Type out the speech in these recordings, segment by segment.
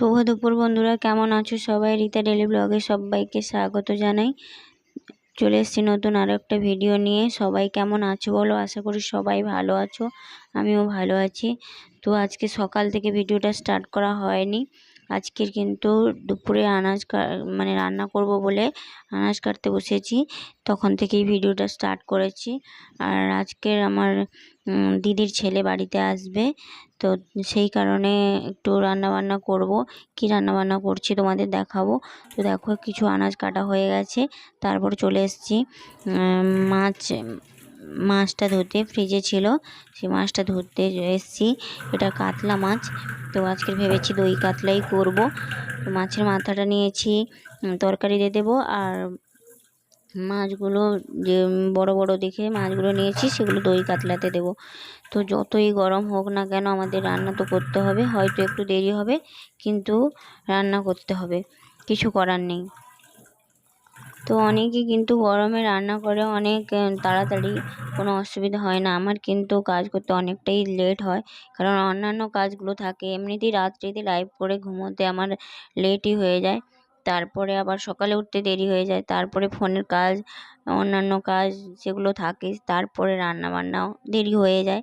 শুভ দুপুর বন্ধুরা, কেমন আছো সবাই? রীতা ডেলি ব্লগে সবাইকে স্বাগত জানাই। চলে এসেছি নতুন আরও একটা ভিডিও নিয়ে। সবাই কেমন আছো বলো? আশা করি সবাই ভালো আছো। আমিও ভালো আছি। তো আজকে সকাল থেকে ভিডিওটা স্টার্ট করা হয়নি। আজকের কিন্তু দুপুরে আনাজ মানে রান্না করব বলে আনাজ কাটতে বসেছি। তখন থেকেই ভিডিওটা স্টার্ট করেছি। আর আজকের আমার দিদির ছেলে বাড়িতে আসবে। তো সেই কারণে একটু রান্না বান্না করব। কি রান্না বান্না করছি তোমাদের দেখাবো। তো দেখো, কিছু আনাজ কাটা হয়ে গেছে। তারপর চলে এসেছি। মাছ মাছটা ধরতে ফ্রিজে ছিল। সেই মাছটা ধরতে এসেছি। এটা কাতলা মাছ। তো আজকে ভেবেছি দই কাতলাই করব। মাছের মাথাটা নিয়েছি তরকারি দিয়ে দেবো। আর মাছগুলো যে বড় বড় দেখে মাছগুলো নিয়েছি, সেগুলো দই কাতলাতে দেবো। তো যতই গরম হোক না কেন আমাদের রান্না তো করতে হবে। হয়তো একটু দেরি হবে, কিন্তু রান্না করতে হবে। কিছু করার নেই। তো অনেকে কিন্তু গরমে রান্না করে অনেক তাড়াতাড়ি কোনো অসুবিধা হয় না। আমার কিন্তু কাজ করতে অনেকটাই লেট হয়, কারণ অন্যান্য কাজগুলো থাকে। এমনিতেই রাত্রিতে লাইভ করে ঘুমোতে আমার লেটই হয়ে যায়। তারপরে আবার সকালে উঠতে দেরি হয়ে যায়। তারপরে ফোনের কাজ, অন্যান্য কাজ যেগুলো থাকে, তারপরে রান্না বান্নাও দেরি হয়ে যায়।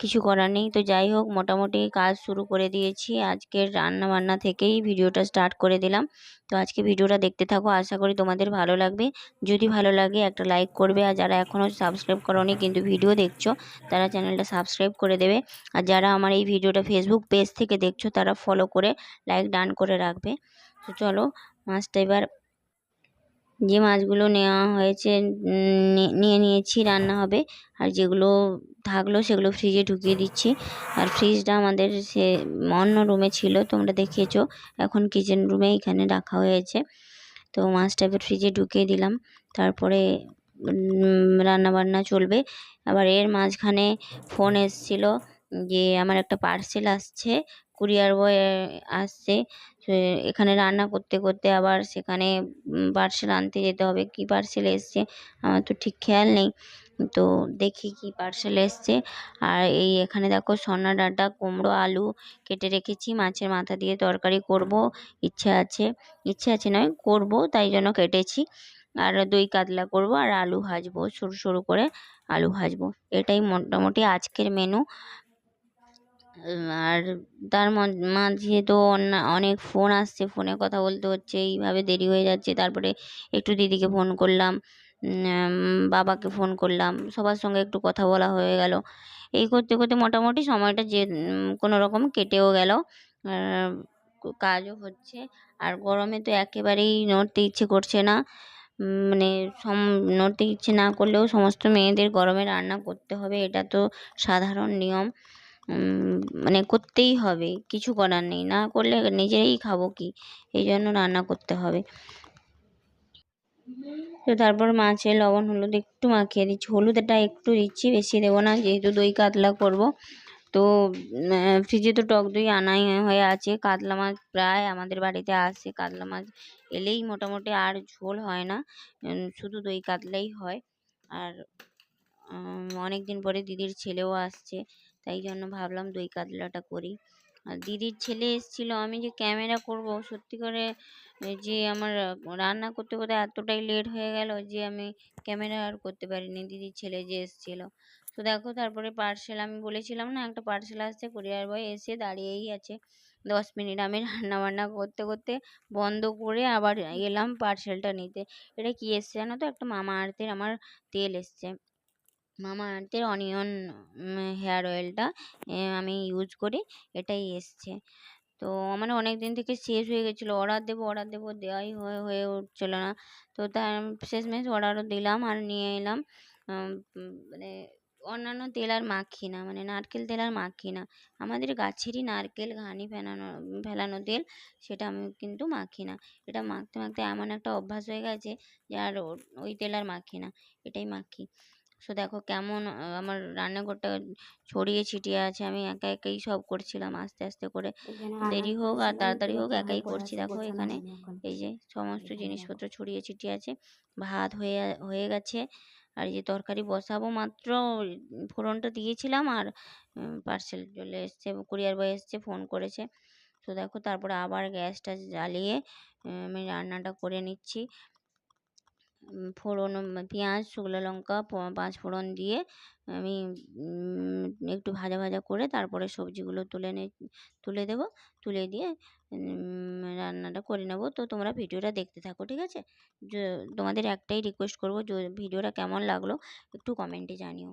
কিছু করার নেই। তো যাই হোক, মোটামুটি কাজ শুরু করে দিয়েছি। আজকের রান্না বান্না থেকেই ভিডিওটা স্টার্ট করে দিলাম। তো আজকে ভিডিওটা দেখতে থাকো, আশা করি তোমাদের ভালো লাগবে। যদি ভালো লাগে, একটা লাইক করবে। আর যারা এখনও সাবস্ক্রাইব করোনি কিন্তু ভিডিও দেখছ, তারা চ্যানেলটা সাবস্ক্রাইব করে দেবে। আর যারা আমার এই ভিডিওটা ফেসবুক পেজ থেকে দেখছ, তারা ফলো করে লাইক ডান করে রাখবে। তো চলো মাছটা এবার যে মাছগুলো নেওয়া হয়েছে নিয়ে নিয়েছি, রান্না হবে। আর যেগুলো থাকল সেগুলো ফ্রিজে ঢুকিয়ে দিচ্ছি। আর ফ্রিজটা আমাদের সে, অন্য রুমে ছিল, তোমরা দেখিয়েছো এখন কিচেন রুমে এখানে রাখা হয়েছে। তো মাছটা এবার ফ্রিজে ঢুকিয়ে দিলাম। তারপরে রান্না বান্না চলবে। আবার এর মাঝখানে ফোন এসছিল যে, আমার একটা পার্সেল আসছে, কুরিয়ার বয় আসছে। এখানে রান্না করতে করতে আবার সেখানে পার্সেল আনতে যেতে হবে। কি পার্সেল এসছে আমার তো ঠিক খেয়াল নেই। তো দেখি কি পার্সেল এসছে। আর এই এখানে দেখো সনা ডাঁটা, কুমড়ো, আলু কেটে রেখেছি। মাছের মাথা দিয়ে তরকারি করব, ইচ্ছে আছে। ইচ্ছে আছে নয়, করব, তাই জন্য কেটেছি। আর দই কাতলা করব আর আলু ভাজবো, সরু সরু করে আলু ভাজবো। এটাই মোটামুটি আজকের মেনু আর তার মাঝে তো অনেক ফোন আসছে, ফোনে কথা বলতে হচ্ছে, এইভাবে দেরি হয়ে যাচ্ছে। তারপরে একটু দিদিকে ফোন করলাম বাবাকে ফোন করলাম, সবার সঙ্গে একটু কথা বলা হয়ে গেল। এই করতে করতে মোটামুটি সময়টা যে কোনো রকম কেটেও গেল। কাজও হচ্ছে। আর গরমে তো একেবারেই নড়তে ইচ্ছে করছে না। মানে সম, নড়তে ইচ্ছে না করলেও সমস্ত মেয়েদের গরমে রান্না করতে হবে, এটা তো সাধারণ নিয়ম। মানে করতেই হবে। কিছু করার নেই। না করলে নিজেরাই খাব কি? এই জন্য রান্না করতে হবে। তো তারপর মাছে লবণ, হলুদ একটু মাখিয়ে দিচ্ছি। হলুদটা একটু দিচ্ছি, বেশি দেবো না। যেহেতু দই কাতলা করব। তো ফ্রিজে তো টক দই আনাই হয়ে আছে। কাতলা মাছ প্রায় আমাদের বাড়িতে আসে। কাতলা মাছ এলেই মোটামুটি আর ঝোল হয় না। শুধু দই কাতলাই হয়। আর অনেক দিন পরে দিদির ছেলেও আসছে। তাই জন্য ভাবলাম দই কাতলাটা করি। আর দিদির ছেলে এসেছিল, আমি যে ক্যামেরা করব, সত্যি করে যে আমার রান্না করতে করতে এতটাই লেট হয়ে গেল যে আমি ক্যামেরা আর করতে পারিনি, দিদির ছেলে যে এসেছিল। তো দেখো তারপরে পার্সেল, আমি বলেছিলাম না একটা পার্সেল আসছে কুরিয়ার বয় এসে দাঁড়িয়েই আছে। দশ মিনিট আমি রান্না বান্না করতে করতে বন্ধ করে আবার এলাম পার্সেলটা নিতে। এটা কি এসছে জানো তো? একটা মামা আর্থের আমার তেল এসছে। মামা আর্থের অনিয়ন হেয়ার অয়েলটা আমি ইউজ করি, এটাই এসছে। তো আমার অনেক দিন থেকে শেষ হয়ে গেছিল অর্ডার দেবো অর্ডার দেবো দেওয়াই হয়ে হয়ে উঠছিলো না। তো তার শেষমেশ অর্ডারও দিলাম আর নিয়ে এলাম মানে অন্যান্য তেল আর মাখি না মানে নারকেল তেল আর মাখি না। আমাদের গাছেরই নারকেল ঘানি ফেলানো ফেলানো তেল, সেটা আমি কিন্তু মাখি না। এটা মাখতে মাখতে এমন একটা অভ্যাস হয়ে গেছে যে আর ওই তেল আর মাখি না, এটাই মাখি। সো দেখো কেমন আমার রান্নাঘরটা ছড়িয়ে ছিটিয়ে আছে আমি একা একাই সব করছিলাম আস্তে আস্তে করে। দেরি হোক আর তাড়াতাড়ি হোক একাই করছি। দেখো এখানে এই যে সমস্ত জিনিসপত্র ছড়িয়ে ছিটিয়ে আছে ভাত হয়ে হয়ে গেছে আর এই যে তরকারি বসাবো মাত্র ফোড়নটা দিয়েছিলাম আর পার্সেল চলে এসছে কুরিয়ার বয় এসছে ফোন করেছে। তো দেখো তারপরে আবার গ্যাসটা জ্বালিয়ে আমি রান্নাটা করে নিচ্ছি। ফোড়ন পেঁয়াজ, শুকনো লঙ্কা পাঁচ ফোড়ন দিয়ে আমি একটু ভাজা ভাজা করে তারপরে সবজিগুলো তুলে নে, তুলে দেবো। তুলে দিয়ে রান্নাটা করে নেব। তো তোমরা ভিডিওটা দেখতে থাকো, ঠিক আছে? তোমাদের একটাই রিকোয়েস্ট করব ভিডিওটা কেমন লাগল একটু কমেন্টে জানিও।